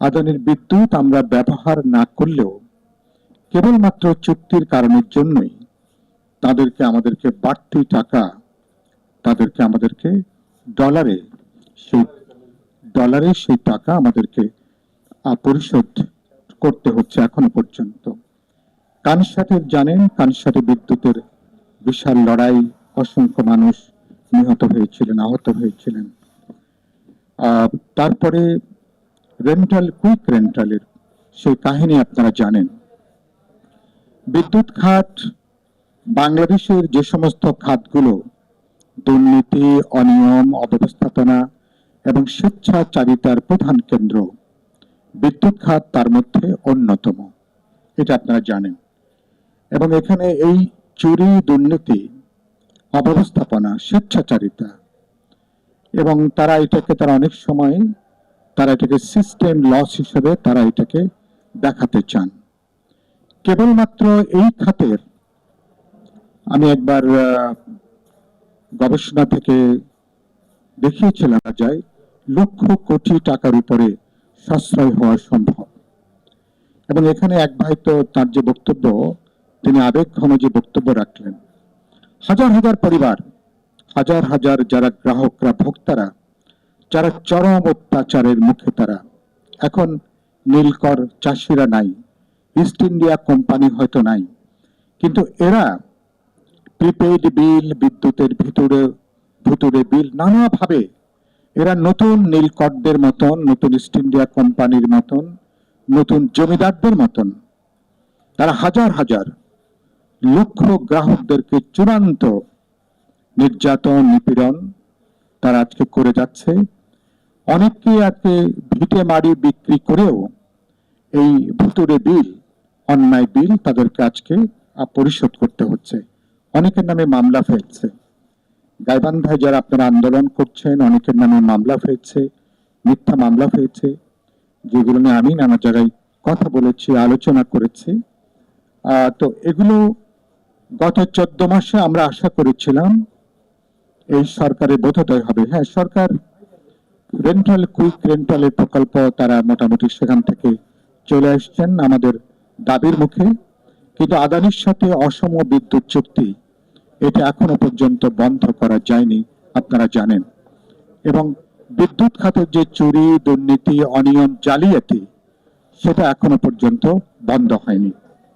আদানির বিদ্যুৎ আমরা ব্যবহার না করলেও কেবলমাত্র চুক্তির কারণের জন্যই তাদেরকে আমাদেরকে বাড়তি টাকা, তাদেরকে আমাদেরকে ডলারে সেই ডলারে সেই টাকা আমাদেরকে পরিশোধ করতে হচ্ছে এখনও পর্যন্ত। কানসাটের জানেন, কানসাটে বিদ্যুতের বিশাল লড়াই, অসংখ্য মানুষ নিহত হয়েছিলেন, আহত হয়েছিলেন। তারপরে রেন্টাল কুইক রেন্টালের সেই কাহিনী আপনারা জানেন। বিদ্যুৎ খাত, বাংলাদেশের যে সমস্ত খাতগুলো, দুর্নীতি, অনিয়ম, অব্যবস্থাপনা এবং স্বেচ্ছাচারিতার প্রধান কেন্দ্র, বিদ্যুৎ খাত তার মধ্যে অন্যতম, এটা আপনারা জানেন। এবং এখানে এই চুরি, দুর্নীতি, অব্যবস্থাপনা, স্বেচ্ছাচারিতা এবং তারা এটাকে তারা অনেক সময় তারা এটাকে সিস্টেম লস হিসেবে তারা এটাকে দেখাতে চান। কেবলমাত্র এই খাতের আমি একবার গবেষণা থেকে দেখিয়েছিলাম যায়, লক্ষ কোটি টাকার উপরে সাশ্রয় হওয়া সম্ভব। এবং এখানে এক ভাই তো তার যে বক্তব্য, তিনি আবেগঘন যে বক্তব্য রাখলেন। হাজার হাজার পরিবার, হাজার হাজার যারা গ্রাহকরা, ভোক্তারা যারা চরম অত্যাচারের মুখে তারা। এখন নীলকর চাষিরা নাই ইস্ট ইন্ডিয়া কোম্পানি হয়তো নাই। কিন্তু এরা প্রিপেইড বিল, বিদ্যুতের ভিতরে ভুতুরে বিল নানাভাবে এরা নতুন নীলকরদের মতন, নতুন ইস্ট ইন্ডিয়া কোম্পানির মতন, নতুন জমিদারদের মতন, তারা হাজার হাজার লক্ষ গ্রাহকদেরকে চূড়ান্ত নির্যাতন, নিপীড়ন তারা আজকে করে যাচ্ছে। অনেককে আজকে ভিটে মারি বিক্রি করেও এই ভুতুরে বিল, অন্যায় বিল তাদেরকে আজকে পরিশোধ করতে হচ্ছে। অনেকের নামে মামলা ফেলছে। গাইবান্ধায় যারা আপনারা আন্দোলন করছেন, অনেকের নামে মামলা ফেলছে, মিথ্যা মামলা ফেলছে। যেগুলো নিয়ে আমি নানা জায়গায় কথা বলেছি, আলোচনা করেছি। তো এগুলো গত চোদ্দ মাসে আমরা আশা করেছিলাম এই সরকারের বোধোদয় হবে। হ্যাঁ সরকার রেন্টাল কুইক রেন্টালের প্রকল্প তারা মোটামুটি সেখান থেকে চলে আসছেন আমাদের দাবির মুখে। কিন্তু আদানির সাথে অসম বিদ্যুৎ চুক্তি, এটা এখনও পর্যন্ত বন্ধ করা যায়নি, আপনারা জানেন। এবং বিদ্যুৎ খাতের যে চুরি, দুর্নীতি, অনিয়ম, জালিয়াতি, সেটা এখনও পর্যন্ত বন্ধ হয়নি।